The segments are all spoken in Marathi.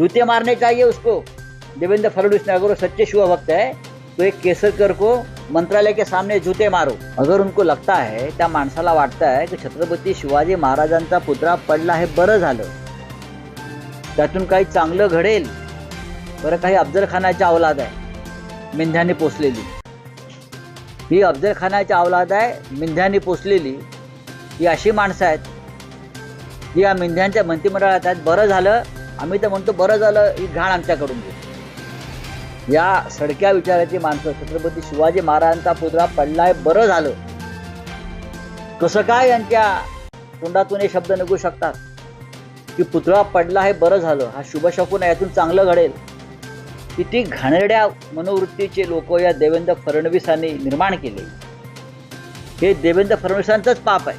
जूते मारने चाहिए उसको। देवेंद्र फडणवीस ने अगर वो सच्चे शिव भक्त है तो एक केसरकर को मंत्रालय के सामने जूते मारो। अगर उनको लगता है त्या माणसाला वाटतं आहे की छत्रपती शिवाजी महाराजांचा पुतळा पडला हे बरं झालं. त्यातून काही चांगलं घडेल बरं काही अफजलखानाची अवलाद आहे मेंढ्याने पोचलेली ही अफजलखानाची अवलाद आहे मेंढ्याने पोचलेली ही अशी माणसं आहेत जी या मेंढ्यांच्या मंत्रिमंडळात आहेत बरं झालं. आम्ही तर म्हणतो बरं झालं ही घाण आमच्याकडून घेऊ या सडक्या विचाराची माणसं छत्रपती शिवाजी महाराजांचा पुतळा पडलाय बरं झालं. कसं काय यांच्या तोंडातून हे शब्द निघू शकतात? की पुतळा पडला हे बरं झालं हा शुभशकून यातून चांगलं घडेल. किती घाणेरड्या मनोवृत्तीचे लोक या देवेंद्र फडणवीसांनी निर्माण केले. हे देवेंद्र फडणवीसांचंच पाप आहे.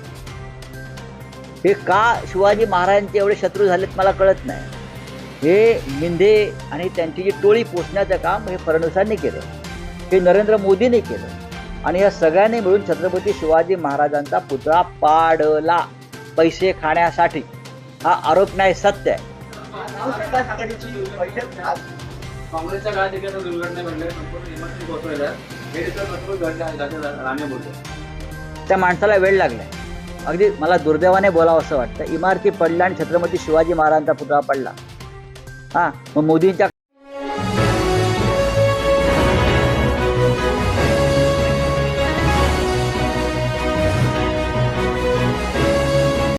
हे का शिवाजी महाराजांचे एवढे शत्रू झालेत मला कळत नाही. हे मिंधे आणि त्यांची जी टोळी पोचण्याचं काम हे फडणवीसांनी केलं. हे नरेंद्र मोदींनी केलं. आणि या सगळ्यांनी मिळून छत्रपती शिवाजी महाराजांचा पुतळा पाडला. पैसे खाण्यासाठी. हा आरोप नाही सत्य आहे. काँग्रेसच्या काळात देखील दुर्घटना घडल्या संपूर्ण इमारती कोसळल्या हे देखील राणे त्या माणसाला वेळ लागलाय. अगदी मला दुर्दैवाने बोलावं असं वाटतं. इमारती पडल्या आणि छत्रपती शिवाजी महाराजांचा पुतळा पडला. हां मग मोदींच्या